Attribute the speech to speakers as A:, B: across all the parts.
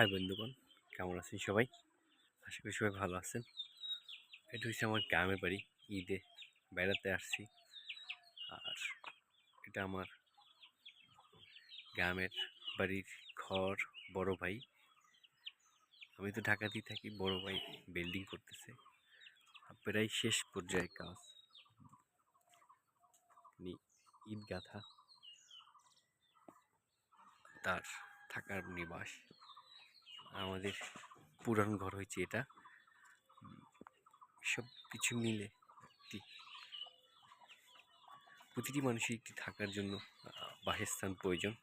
A: High বন্ধুগণ, কেমন আছেন সবাই? আশা করি সবাই ভালো আছেন। এটা হচ্ছে আমার গ্রামের বাড়ি, ঈদে বেড়াতে আসছি। আর এটা আমার গ্রামের বাড়ির ঘর, বড় ভাই। আমি তো ঢাকাতেই থাকি, বড় ভাই বিল্ডিং করতেছে। প্রায় শেষ পর্যায়ে কাজ। ঈদ গাথা তার থাকার নিবাস। আমাদের পুরান ঘর হয়েছে এটা। সব কিছু মিলে একটি, প্রতিটি মানুষের একটি থাকার জন্য বাসস্থান প্রয়োজন।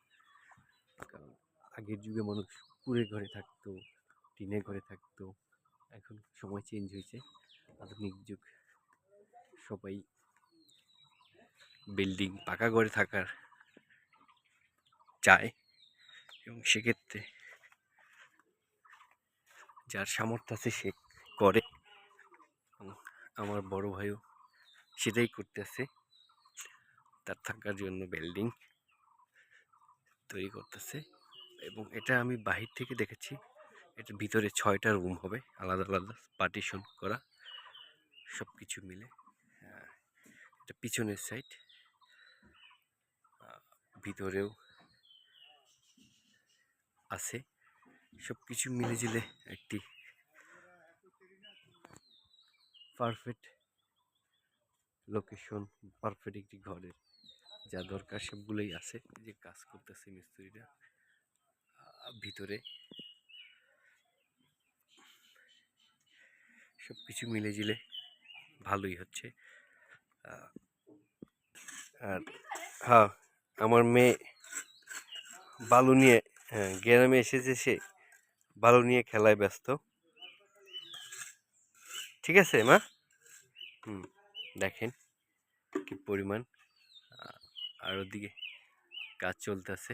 A: কারণ আগের যুগে মানুষ কুড়ে ঘরে থাকতো, টিনের ঘরে থাকতো, এখন সময় চেঞ্জ হয়েছে। আধুনিক যুগ, সবাই বিল্ডিং পাকা ঘরে থাকার চায় এবং সেক্ষেত্রে যার সামর্থ্য আছে সে করে। আমার বড় ভাইও সেটাই করতেছে। তার থাকার জন্য বিল্ডিং তৈরি করতেছে। এবং এটা আমি বাহির থেকে দেখেছি। এটার ভিতরে ছয়টা রুম হবে আলাদা আলাদা পার্টিশন করা সব কিছু মিলে। আহ, এটা পিছনের সাইড ভিতরেও আছে। সব কিছু মিলে জিলে একটি পারফেক্ট লোকেশন পারফেক্ট একটি ঘরের। যা দরকার সবগুলোই আছে যে কাজ করতেছে মিস্ত্রিরা। ভিতরে সব কিছু মিলে জিলে ভালোই হচ্ছে। আর হ্যাঁ আমার মেয়ে বালু নিয়ে হ্যাঁ গ্রামে এসেছে সে। বালু নিয়ে খেলায় ব্যস্ত। ঠিক আছে, মা? হুম, দেখেন কি পরিমাণ আর ওদিকে কাজ চলতেছে।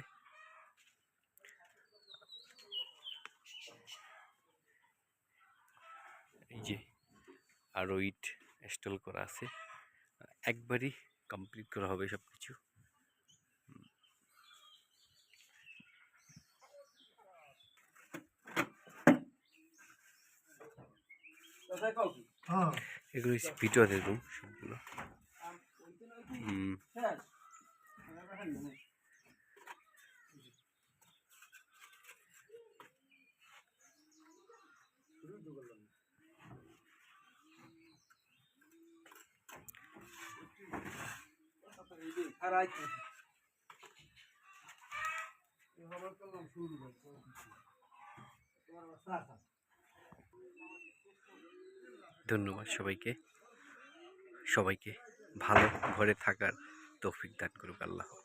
A: এই যে আরও ইট ইনস্টল করা আছে। একবারই কমপ্লিট করা হবে সব কিছু এগুলো হচ্ছে ভিতরের রুম সবগুলো হুম। ধন্যবাদ সবাইকে। সবাইকে ভালো ঘরে থাকার তৌফিক দান করুক আল্লাহ।